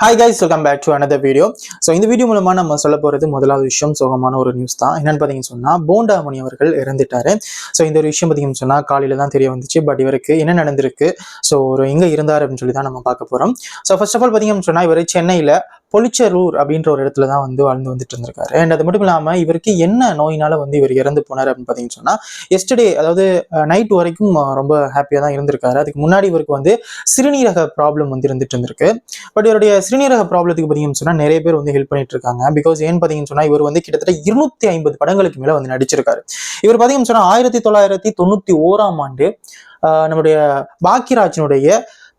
Hi guys welcome back to another video so இந்த video மூலமாக நம்ம சொல்ல போகிறது முதலாவது விஷயம் சோகமான ஒரு நியூஸ் தான். என்னென்னு பார்த்தீங்கன்னு சொன்னால் போண்டாமணி அவர்கள் இறந்துட்டாரு. ஸோ இந்த ஒரு விஷயம் பார்த்தீங்கன்னு சொன்னால் காலையில் தான் தெரிய வந்துச்சு. பட் இவருக்கு என்ன நடந்திருக்கு? ஸோ ஒரு எங்கே இருந்தார் அப்படின்னு சொல்லி தான் நம்ம பார்க்க போகிறோம் ஸோ ஃபர்ஸ்ட் ஆஃப் ஆல் பார்த்தீங்கன்னு சொன்னால் இவர் சென்னையில் பொலிச்சரூர் அப்படின்ற ஒரு இடத்துல தான் வந்து வாழ்ந்து வந்துட்டு இருந்திருக்காரு. அண்ட் அது மட்டும் இல்லாமல் இவருக்கு என்ன நோயினால வந்து இவர் இறந்து போனார் அப்படின்னு பார்த்தீங்கன்னு சொன்னால் எஸ்டர்டே அதாவது நைட் வரைக்கும் ரொம்ப ஹாப்பியாக தான் இருந்திருக்காரு. அதுக்கு முன்னாடி இவருக்கு வந்து சிறுநீரக ப்ராப்ளம் வந்து இருந்துட்டு இருந்திருக்கு. பட் இவருடைய சிறுநீரக ப்ராப்ளத்துக்கு பார்த்தீங்கன்னு சொன்னால் நிறைய பேர் வந்து ஹெல்ப் பண்ணிட்டு இருக்காங்க. பிகாஸ் ஏன் பார்த்தீங்கன்னு சொன்னால் இவர் வந்து கிட்டத்தட்ட இருநூத்தி ஐம்பது படங்களுக்கு மேலே வந்து நடிச்சிருக்காரு. இவர் பார்த்தீங்கன்னு சொன்னால் ஆயிரத்தி தொள்ளாயிரத்தி தொண்ணூற்றி ஓராம் ஆண்டு நம்முடைய பாக்கியராஜனுடைய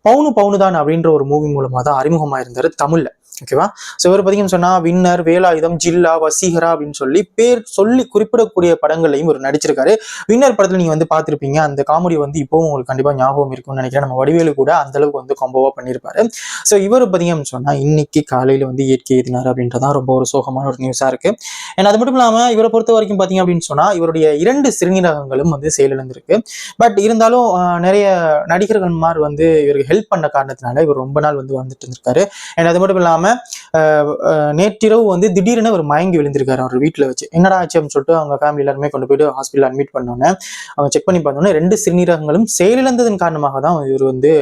பவுனு பவுனுதான் அப்படின்ற ஒரு மூவி மூலமாக தான் அறிமுகமாக இருந்தார் தமிழில். ஓகேவா ஸோ இவர் பார்த்தீங்கன்னு சொன்னால் வின்னர் வேலாயுதம் ஜில்லா வசீகரா அப்படின்னு சொல்லி பேர் சொல்லி குறிப்பிடக்கூடிய படங்கள்லையும் இவர் நடிச்சிருக்காரு. வின்னர் படத்தில் நீங்கள் வந்து பார்த்துருப்பீங்க அந்த காமெடி வந்து இப்போவும் உங்களுக்கு கண்டிப்பாக ஞாபகம் இருக்கும்னு நினைக்கிறேன். நம்ம வடிவேலு கூட அந்த அளவுக்கு வந்து கொம்போவாக பண்ணியிருப்பாரு ஸோ இவர் பார்த்தீங்கன்னு சொன்னால் இன்னைக்கு காலையில் வந்து இயற்கை எழுதினார் அப்படின்றதான் ரொம்ப ஒரு சோகமான ஒரு நியூஸாக இருக்கு. ஏன்னா அது மட்டும் இல்லாமல் இவரை பொறுத்த வரைக்கும் பார்த்தீங்க அப்படின்னு சொன்னால் இவருடைய இரண்டு சிறுநீரகங்களும் வந்து செயலிழந்திருக்கு. பட் இருந்தாலும் நிறைய நிறைய நடிகர்கள்மார் வந்து இவருக்கு ஹெல்ப் பண்ண காரணத்தினால இவர் ரொம்ப நாள் வந்து வந்துட்டு இருந்திருக்காரு. அண்ட் அது மட்டும் இல்லாமல் நேற்றிரவு வந்து திடீர்னு ஒரு மயங்கி விழுந்திருக்காரு அவர் வீட்டில் வச்சு. என்னடா ஆச்சு அப்படின்னு சொல்லிட்டு அவங்க ஃபேமிலி எல்லாருமே கொண்டு போயிட்டு ஹாஸ்பிட்டல் அட்மிட் பண்ணோன்னே அவங்க செக் பண்ணி பார்த்தோன்னே ரெண்டு சிறுநீரகங்களும் செயலிழந்ததன் காரணமாக தான் இவர் வந்து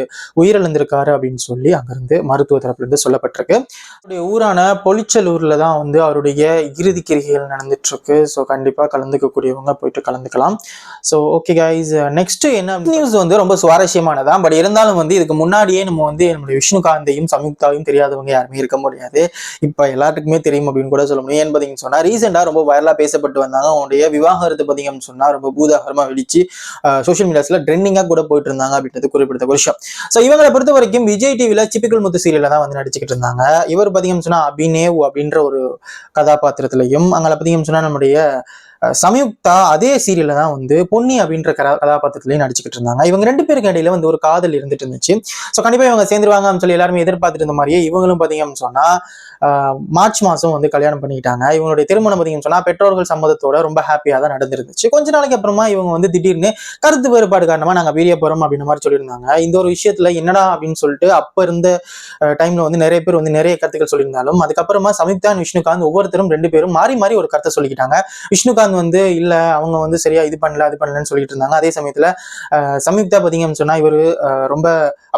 உயிரிழந்திருக்காரு அப்படின்னு சொல்லி அங்கிருந்து மருத்துவ தரப்புலேருந்து சொல்லப்பட்டிருக்கு. அவருடைய ஊரான பொலிச்சலூரில் தான் வந்து அவருடைய இறுதி கிரிகைகள் நடந்துட்டு இருக்கு ஸோ கண்டிப்பாக கலந்துக்கக்கூடியவங்க போயிட்டு கலந்துக்கலாம். ஸோ ஓகே கைஸ் நெக்ஸ்ட் என்ன நியூஸ் வந்து ரொம்ப சுவாரஸ்யமானதான் பட் இருந்தாலும் வந்து இதுக்கு முன்னாடியே நம்ம வந்து நம்மளுடைய விஷ்ணுகாந்தையும் சம்யுக்தாவையும் தெரியாதவங்க யாருமே இருக்க முடியாது. இப்போ எல்லாத்துக்குமே தெரியும் அப்படின்னு கூட சொல்ல முடியும். ஏன் பார்த்தீங்கன்னு சொன்னால் ரீசெண்டாக ரொம்ப வைரலாக பேசப்பட்டு வந்தாங்க. அவங்களுடைய விவாகரத்து பார்த்தீங்கன்னு சொன்னால் ரொம்ப பூதாகரமாக வெடிச்சு சோஷியல் மீடியாஸில் ட்ரெண்டிங்காக கூட போயிட்டு இருந்தாங்க அப்படின்றது குறிப்பிட்ட விஷயம். ஸோ இவங்களை பொறுத்த வரைக்கும் விஜய் டிவியில் சிப்பிக்கல் முத்து சீரியலில் தான் வந்து நடிச்சுக்கிட்டு இருந்தாங்க. இவர் பார்த்தீங்கன்னு சொன்னா அபினேவ் அப்படின்ற ஒரு கதாபாத்திரத்திலையும் அங்கே பார்த்தீங்கன்னு சொன்னால் நம்முடைய சம்யுக்தா அதே சீரியல்ல தான் வந்து பொன்னி அப்படின்ற கதா கதாபாத்திரத்திலையும் நடிச்சுக்கிட்டு இருந்தாங்க. இவங்க ரெண்டு பேருக்கு இடையில வந்து ஒரு காதல் இருந்துட்டு இருந்துச்சு. ஸோ கண்டிப்பா இவங்க சேர்ந்துருவாங்க அப்படின்னு சொல்லி எல்லாருமே எதிர்பார்த்துட்டு இருந்த மாதிரியே இவங்களும் பாத்தீங்க அப்படின்னு சொன்னா மார்ச் மாதம் வந்து கல்யாணம் பண்ணிக்கிட்டாங்க. இவங்களுடைய திருமணம் பார்த்தீங்கன்னு சொன்னா பெற்றோர்கள் சம்மதத்தோட ரொம்ப ஹாப்பியாக தான் நடந்திருந்துச்சு. கொஞ்ச நாளைக்கு அப்புறமா இவங்க வந்து திடீர்னு கருத்து வேறுபாடு காரணமா நாங்கள் வீடியோ போறோம் அப்படின்ற மாதிரி சொல்லியிருந்தாங்க. இந்த ஒரு விஷயத்துல என்னடா அப்படின்னு சொல்லிட்டு அப்ப இருந்த டைம்ல வந்து நிறைய பேர் வந்து நிறைய கருத்துக்கள் சொல்லியிருந்தாலும் அதுக்கப்புறமா சம்யுக்தா விஷ்ணுகாந்த் ஒவ்வொருத்தரும் ரெண்டு பேரும் மாறி மாறி ஒரு கருத்தை சொல்லிக்கிட்டாங்க. விஷ்ணுகாந்த் வந்து இல்லை அவங்க வந்து சரியா இது பண்ணல அது பண்ணலன்னு சொல்லிட்டு இருந்தாங்க. அதே சமயத்துல சமீபத்தா சம்யுக்தா பாத்தீங்கன்னு சொன்னா இவர் ரொம்ப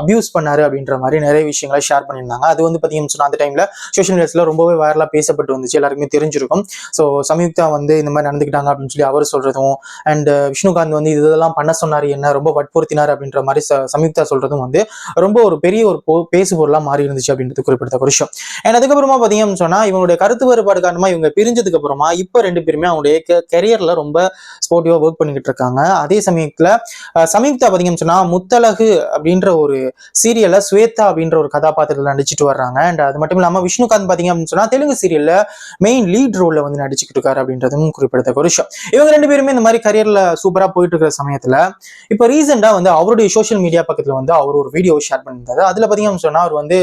அபியூஸ் பண்ணாரு அப்படின்ற மாதிரி நிறைய விஷயங்களை ஷேர் பண்ணியிருந்தாங்க. அது வந்து பார்த்தீங்கன்னு சொன்னா அந்த டைம்ல சோஷியல் மீடியாஸ்ல ரொம்பவே வைரலா பேசப்பட்டு வந்துச்சு. எல்லாருக்குமே தெரிஞ்சிருக்கும். ஸோ சமீபத்தா வந்து இந்த மாதிரி நடந்துக்கிட்டாங்க அப்படின்னு சொல்லி அவர் சொல்றதும் அண்ட் விஷ்ணுகாந்த் வந்து இது இதெல்லாம் பண்ண சொன்னாரு என்ன ரொம்ப வற்புறுத்தினார் அப்படின்ற மாதிரி ச- சம்யுக்தா சொல்றதும் வந்து ரொம்ப ஒரு பெரிய ஒரு போ- பேசு பொருளா மாறி இருந்துச்சு அப்படின்றது குறிப்பிடத்தக்க ஒரு விஷயம். அண்ட் அதுக்கப்புறமா பாத்தீங்கன்னு சொன்னா இவங்களுடைய கருத்து வேறுபாடு காரணமா இவங்க பிரிஞ்சதுக்கு அப்புறமா இப்போ ரெண்டு பேருமே அவங்களுடைய கெரியர்ல ரொம்ப ஸ்போர்ட்டிவாக ஒர்க் பண்ணிக்கிட்டு இருக்காங்க. அதே சமயத்துல அஹ், பார்த்தீங்கன்னு சொன்னால் சொன்னா முத்தழகு அப்படின்ற ஒரு சீரியல்ல ஸ்வேதா அப்படின்ற ஒரு கதாபாத்திரத்தில் நடிச்சிட்டு வர்றாங்க. அண்ட் அது மட்டும் இல்லாம விஷ்ணுகாந்த் பாத்தீங்க அப்படின்னு சொன்னா தெலுங்கு சீரியல்ல மெயின் லீட் ரோலில் வந்து நடிச்சுக்கிட்டு இருக்காரு அப்படின்றதும் குறிப்பிடத்தக்க ஒரு விஷயம். இவங்க ரெண்டு பேருமே இந்த மாதிரி கரியரில் சூப்பரா போயிட்டு இருக்கிற சமயத்தில் இப்போ ரீசெண்டாக வந்து அவருடைய சோஷியல் மீடியா பக்கத்துல வந்து அவர் ஒரு வீடியோ ஷேர் பண்ணியிருந்தாரு. அதுல பாத்தீங்கன்னு சொன்னா அவர் வந்து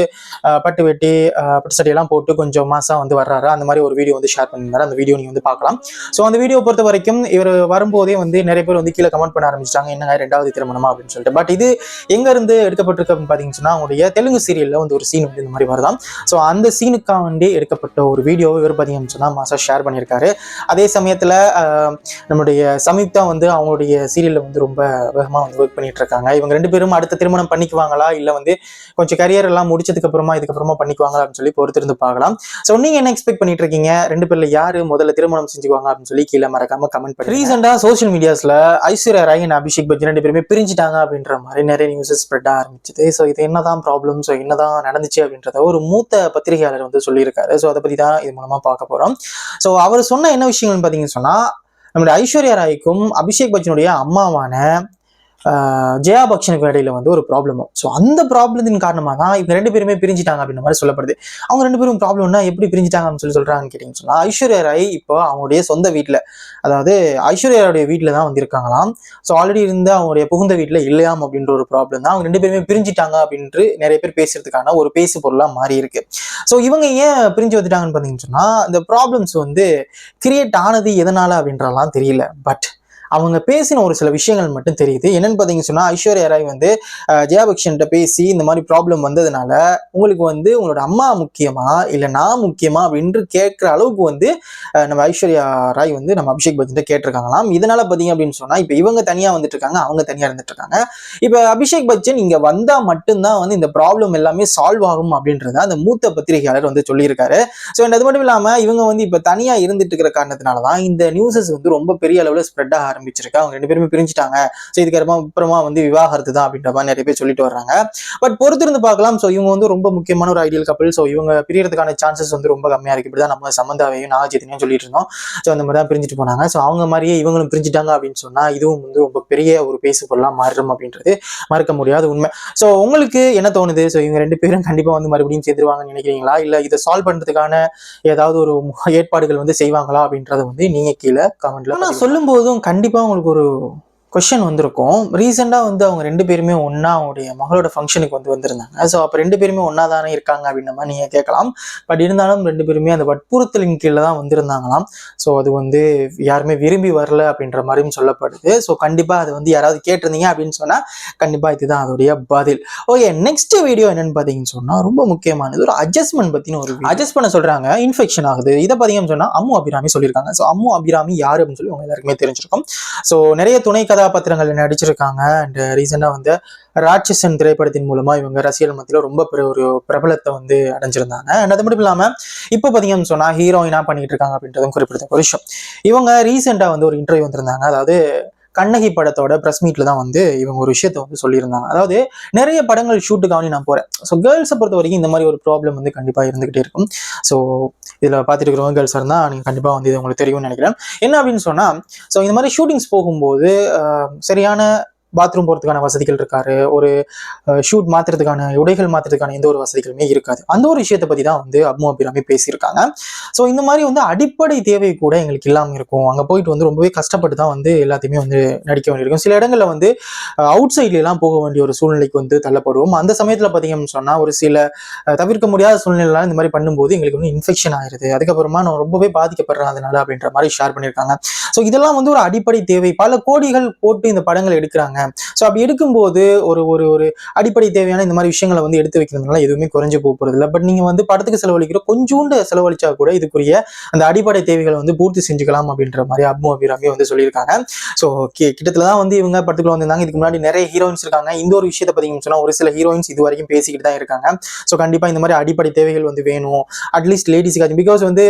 பட்டு வெட்டி பட்டு சட்டையெல்லாம் போட்டு கொஞ்சம் மாதம் வந்து வர்றாரு. அந்த மாதிரி ஒரு வீடியோ வந்து ஷேர் பண்ணியிருந்தாரு. அந்த வீடியோ நீங்கள் வந்து பார்க்கலாம். ஸோ அந்த வீடியோ பொறுத்த வரைக்கும் இவர் வரும்போதே வந்து நிறைய பேர் வந்து கீழே கமெண்ட் பண்ண ஆரம்பிச்சிட்டாங்க என்னங்க ரெண்டாவது திருமணமா அப்படின்னு சொல்லிட்டு. பட் இது எங்க இருந்து எடுக்கப்பட்டிருக்கு அப்படின்னு பாத்தீங்கன்னு சொன்னா அவங்களுடைய தெலுங்கு சீரியல்ல வந்து ஒரு சீன் வந்து இந்த மாதிரி வருதான் ஸோ அந்த சீனுக்காக வேண்டி எடுக்கப்பட்ட ஒரு வீடியோ இவர் பாத்தீங்கன்னு சொன்னா மாசா ஷேர் பண்ணியிருக்காரு. அதே சமயத்துல நம்முடைய சம்யுக்தா வந்து அவங்களுடைய சீரியல்ல வந்து ரொம்ப வேகமா வந்து ஒர்க் பண்ணிட்டு இருக்காங்க. இவங்க ரெண்டு பேரும் அடுத்த திருமணம் பண்ணிக்குவாங்களா? இல்ல வந்து கொஞ்சம் கரியர் எல்லாம் முடிச்சதுக்கு அப்புறமா இதுக்கப்புறமா பண்ணிக்குவாங்களா? அப்படின்னு சொல்லி பொறுத்திருந்து பார்க்கலாம். ஸோ நீங்க என்ன எக்ஸ்பெக்ட் பண்ணிட்டு இருக்கீங்க? ரெண்டு பேர்ல யாரு முதல்ல திருமணம் செஞ்சுக்குவாங்க? அப்படின்னு சொல்லி கீழே மறக்காம கமெண்ட் பண்ணி ரீசெண்டா சோஷியல் மீடியாஸ்ல ஐஸ்வர்யா ராய் அண்ட் அபிஷேக் பச்சன் ரெண்டு பேருமே பிரிஞ்சுட்டாங்க அப்படின்ற மாதிரி நிறைய நியூஸஸ் ஸ்ப்ரெட் ஆரம்பிச்சது. ஸோ இது என்னதான் ப்ராப்ளம் ஸோ என்னதான் நடந்துச்சு அப்படின்றத ஒரு மூத்த பத்திரிகையாளர் வந்து சொல்லியிருக்காரு. ஸோ அதை பத்தி தான் இது மூலமா பார்க்க போறோம். ஸோ அவர் சொன்ன என்ன விஷயங்கள்னு பார்த்தீங்கன்னு சொன்னா நம்முடைய ஐஸ்வர்யா ராய்க்கும் அபிஷேக் பச்சனுடைய அம்மாவான ஜெயாபக்ஷனுக்கு ஜெயா பக்ஷனுக்கு இடையில வந்து ஒரு ப்ராப்ளமும் ஸோ அந்த ப்ராப்ளத்தின் காரணமாக தான் இவங்க ரெண்டு பேருமே பிரிஞ்சிட்டாங்க அப்படின்ற மாதிரி சொல்லப்படுது. அவங்க ரெண்டு பேரும் ப்ராப்ளம்னா எப்படி பிரிஞ்சிட்டாங்க அப்படின்னு சொல்லி சொல்றாங்கன்னு கேட்டீங்கன்னு சொன்னால் ஐஸ்வர்யா ராய் இப்போ அவங்களுடைய சொந்த வீட்டில் அதாவது ஐஸ்வர்யாவுடைய வீட்டில் தான் வந்திருக்காங்களாம். ஸோ ஆல்ரெடி இருந்த அவங்களுடைய புகுந்த வீட்டில் இல்லையாம் அப்படின்ற ஒரு ப்ராப்ளம் தான் அவங்க ரெண்டு பேருமே பிரிஞ்சிட்டாங்க அப்படின்ட்டு நிறைய பேர் பேசுறதுக்கான ஒரு பேசு பொருளாக மாறி இருக்கு. ஸோ இவங்க ஏன் பிரிஞ்சு வந்துட்டாங்கன்னு பார்த்தீங்கன்னு சொன்னால் இந்த ப்ராப்ளம்ஸ் வந்து கிரியேட் ஆனது எதனால அப்படின்றலாம் தெரியல. பட் அவங்க பேசின ஒரு சில விஷயங்கள் மட்டும் தெரியுது. என்னன்னு பார்த்தீங்கன்னு சொன்னால் ஐஸ்வர்யா ராய் வந்து அஹ், பேசி இந்த மாதிரி ப்ராப்ளம் வந்ததுனால உங்களுக்கு வந்து உங்களோட அம்மா முக்கியமா இல்லை நான் முக்கியமா அப்படின்னு கேட்குற அளவுக்கு வந்து நம்ம ஐஸ்வர்யா ராய் வந்து நம்ம அபிஷேக் பச்சன் கேட்டிருக்காங்களாம். இதனால பார்த்தீங்க அப்படின்னு சொன்னால் இப்போ இவங்க தனியாக வந்துட்டு இருக்காங்க அவங்க தனியாக இருந்துட்டு இருக்காங்க இப்போ அபிஷேக் பச்சன் இங்கே வந்தால் மட்டும்தான் வந்து இந்த ப்ராப்ளம் எல்லாமே சால்வ் ஆகும் அப்படின்றத அந்த மூத்த பத்திரிகையாளர் வந்து சொல்லியிருக்காரு. ஸோ அது மட்டும் இல்லாமல் இவங்க வந்து இப்போ தனியாக இருந்துட்டு இருக்கிற காரணத்தினால தான் இந்த நியூஸஸ் வந்து ரொம்ப பெரிய அளவில் ஸ்ப்ரெட் ஆக ஆரம்பிச்சிருக்கு. அவங்க ரெண்டு பேருமே பிரிஞ்சுட்டாங்க. ஸோ இதுக்கு அப்புறமா வந்து விவாகரத்து தான் அப்படின்ற மாதிரி நிறைய பேர் சொல்லிட்டு வர்றாங்க. பட் பொறுத்திருந்து பார்க்கலாம். ஸோ இவங்க வந்து ரொம்ப முக்கியமான ஒரு ஐடியல் கப்பல் ஸோ இவங்க பிரியறதுக்கான சான்சஸ் வந்து ரொம்ப கம்மியா இருக்கு. இப்படி தான் நம்ம சம்மந்தாவையும் நாகஜித்தையும் சொல்லிட்டு இருந்தோம். ஸோ அந்த மாதிரி தான் பிரிஞ்சுட்டு போனாங்க. ஸோ அவங்க மாதிரியே இவங்களும் பிரிஞ்சுட்டாங்க அப்படின்னு சொன்னா இதுவும் வந்து ரொம்ப பெரிய ஒரு பேசு பொருளாக மாறும் அப்படின்றது மறக்க முடியாத உண்மை. ஸோ உங்களுக்கு என்ன தோணுது? ஸோ இவங்க ரெண்டு பேரும் கண்டிப்பா வந்து மறுபடியும் சேர்ந்துருவாங்கன்னு நினைக்கிறீங்களா? இல்ல இதை சால்வ் பண்றதுக்கான ஏதாவது ஒரு ஏற்பாடுகள் வந்து செய்வாங்களா அப்படின்றத வந்து நீங்க கீழே கமெண்ட்ல நான் சொல்லும் போதும் கண்டிப்பா உங்களுக்கு ஒரு கொஷின் வந்திருக்கும். ரீசெண்டாக வந்து அவங்க ரெண்டு பேருமே ஒன்றா அவங்களுடைய மகளோட ஃபங்க்ஷனுக்கு வந்து வந்திருந்தாங்க. ஸோ அப்போ ரெண்டு பேருமே ஒன்றா தானே இருக்காங்க அப்படின்ற மாதிரி நீங்கள் கேட்கலாம். பட் இருந்தாலும் ரெண்டு பேருமே அந்த வற்புறுத்தலின் கீழே தான் வந்திருந்தாங்களாம். ஸோ அது வந்து யாருமே விரும்பி வரல அப்படின்ற மாதிரியும் சொல்லப்படுது. ஸோ கண்டிப்பாக அது வந்து யாராவது கேட்டிருந்தீங்க அப்படின்னு சொன்னால் கண்டிப்பாக இதுதான் அதோடைய பதில். ஓகே நெக்ஸ்ட் வீடியோ என்னென்னு பார்த்தீங்கன்னு சொன்னால் ரொம்ப முக்கியமானது ஒரு அட்ஜஸ்ட்மெண்ட் பற்றின ஒரு அட்ஜஸ்ட் பண்ண சொல்கிறாங்க இன்ஃபெக்ஷன் ஆகுது. இதை பார்த்தீங்கன்னு சொன்னால் அம்மு அபிராமி சொல்லியிருக்காங்க. ஸோ அம்மு அபிராமி யார் அப்படின்னு சொல்லி உங்க எல்லாருக்குமே தெரிஞ்சிருக்கும். ஸோ நிறைய துணை கதை கதாபாத்திரங்கள் நடிச்சிருக்காங்க அண்ட் ரீசெண்டாக வந்து ராட்சசன் திரைப்படத்தின் மூலமா இவங்க ரசிகர் மத்தியில் ரொம்ப பெரிய ஒரு பிரபலத்தை வந்து அடைஞ்சிருந்தாங்க. அண்ட் அது மட்டும் இல்லாமல் இப்போ பார்த்தீங்கன்னு சொன்னால் ஹீரோயினாக பண்ணிட்டு இருக்காங்க அப்படின்றதும் குறிப்பிடத்தக்க ஒரு விஷயம். இவங்க ரீசெண்டாக வந்து ஒரு இன்டர்வியூ வந்திருந்தாங்க. அதாவது கண்ணகி படத்தோட ப்ரெஸ் மீட்டில் தான் வந்து இவங்க ஒரு விஷயத்த வந்து சொல்லியிருந்தாங்க. அதாவது நிறைய படங்கள் ஷூட்டுக்காக நான் போகிறேன் ஸோ கேர்ள்ஸை பொறுத்த வரைக்கும் இந்த மாதிரி ஒரு ப்ராப்ளம் வந்து கண்டிப்பாக இருந்துகிட்டே இருக்கும். ஸோ இதில் பார்த்துட்டு இருக்கிறவங்க கேர்ள்ஸாக இருந்தால் நீங்கள் கண்டிப்பாக வந்து இது உங்களுக்கு தெரியும்னு நினைக்கிறேன். என்ன அப்படின்னு சொன்னால் ஸோ இந்த மாதிரி ஷூட்டிங்ஸ் போகும்போது சரியான பாத்ரூம் போகிறதுக்கான வசதிகள் இருக்காரு. ஒரு ஷூட் மாத்துறதுக்கான உடைகள் மாத்துறதுக்கான எந்த ஒரு வசதிகளுமே இருக்காது. அந்த ஒரு விஷயத்தை பற்றி தான் வந்து அம்மு அபிராமி பேசியிருக்காங்க. ஸோ இந்த மாதிரி வந்து அடிப்படை தேவை கூட எங்களுக்கு இல்லாமல் இருக்கும். அங்கே போயிட்டு வந்து ரொம்பவே கஷ்டப்பட்டு தான் வந்து எல்லாத்தையுமே வந்து நடிக்க வேண்டியிருக்கும். சில இடங்களில் வந்து அவுட் சைட்லாம் போக வேண்டிய ஒரு சூழ்நிலைக்கு வந்து தள்ளப்படுவோம். அந்த சமயத்தில் பார்த்தீங்கன்னு சொன்னால் ஒரு சில தவிர்க்க முடியாத சூழ்நிலைலாம் இந்த மாதிரி பண்ணும்போது எங்களுக்கு வந்து இன்ஃபெக்ஷன் ஆயிடுது அதுக்கப்புறமா நான் ரொம்பவே பாதிக்கப்படுறேன் அதனால அப்படின்ற மாதிரி ஷேர் பண்ணியிருக்காங்க. ஸோ இதெல்லாம் வந்து ஒரு அடிப்படை தேவை. பல கோடிகள் போட்டு இந்த படங்கள் எடுக்கிறாங்க. ஸோ அப்படி எடுக்கும்போது ஒரு ஒரு ஒரு அடிப்படை தேவையான இந்த மாதிரி விஷயங்களை வந்து எடுத்து வைக்கிறதுனால எதுவுமே குறைஞ்சு போகிறது இல்லை. பட் நீங்க வந்து படத்துக்கு செலவழிக்கிற கொஞ்சோண்டு செலவழிச்சா கூட இதுக்குரிய அந்த அடிப்படை தேவைகளை வந்து பூர்த்தி செஞ்சுக்கலாம் அப்படின்ற மாதிரி அம்மு அபிராமி வந்து சொல்லியிருக்காங்க. ஸோ கிட்டத்தட்ட தான் வந்து இவங்க படத்துக்குள்ள வந்திருந்தாங்க. இதுக்கு முன்னாடி நிறைய ஹீரோயின்ஸ் இருக்காங்க. இந்த ஒரு விஷயத்தை பார்த்தீங்கன்னு சொன்னா ஒரு சில ஹீரோயின்ஸ் இது வரைக்கும் பேசிக்கிட்டு தான் இருக்காங்க. ஸோ கண்டிப்பாக இந்த மாதிரி அடிப்படை தேவைகள் வந்து வேணும். அட்லீஸ்ட் லேடிஸுக்காச்சும் பிகாஸ் வந்து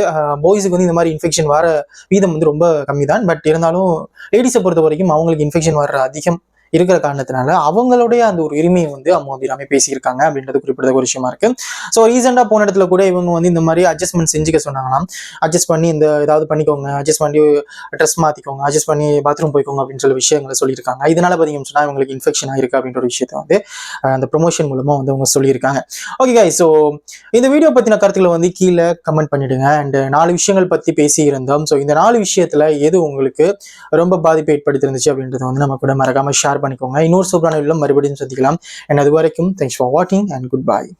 பாய்ஸுக்கு வந்து இந்த மாதிரி இன்ஃபெக்ஷன் வர வீதம் வந்து ரொம்ப கம்மி தான் பட் இருந்தாலும் லேடிஸை பொறுத்த வரைக்கும் அவங்களுக்கு இன்ஃபெக்ஷன் வர்ற அதிகம். இருக்கிற காரணத்தினால அவங்களுடைய அந்த ஒரு உரிமையை வந்து அம்மா அபிராமி பேசியிருக்காங்க அப்படின்றது குறிப்பிடத்தக்க ஒரு விஷயமா இருக்கு. ஸோ ரீசெண்டாக போன இடத்துல கூட இவங்க வந்து இந்த மாதிரி அட்ஜஸ்ட்மெண்ட் செஞ்சுக்க சொன்னாங்களாம். அட்ஜஸ்ட் பண்ணி இந்த ஏதாவது பண்ணிக்கோங்க அட்ஜஸ்ட் பண்ணி ட்ரெஸ் மாற்றிக்கோங்க அட்ஜஸ்ட் பண்ணி பாத்ரூம் போய்க்கோங்க அப்படின்னு சொல்லி விஷயங்களை சொல்லியிருக்காங்க. இதனால பார்த்தீங்கன்னு சொன்னால் இவங்களுக்கு இன்ஃபெக்ஷன் ஆயிருக்கு அப்படின்ற ஒரு விஷயத்தை வந்து அந்த ப்ரொமோஷன் மூலமாக வந்து அவங்க சொல்லியிருக்காங்க. ஓகே காய் ஸோ இந்த வீடியோ பற்றின கருத்துக்களை வந்து கீழே கமெண்ட் பண்ணிடுங்க. அண்ட் நாலு விஷயங்கள் பற்றி பேசியிருந்தோம். ஸோ இந்த நாலு விஷயத்தில் எது உங்களுக்கு ரொம்ப பாதிப்பு ஏற்படுத்திருந்துச்சு அப்படின்றத வந்து நம்ம கூட மறக்காமல் ஷேர் பண்ணிக்கோங்க. இன்னொரு சூப்பரான வீடியோ மறுபடியும் சந்திக்கலாம். அண்ட் அது வரைக்கும் தேங்க்ஸ் ஃபார் வாட்சிங் அண்ட் குட் பை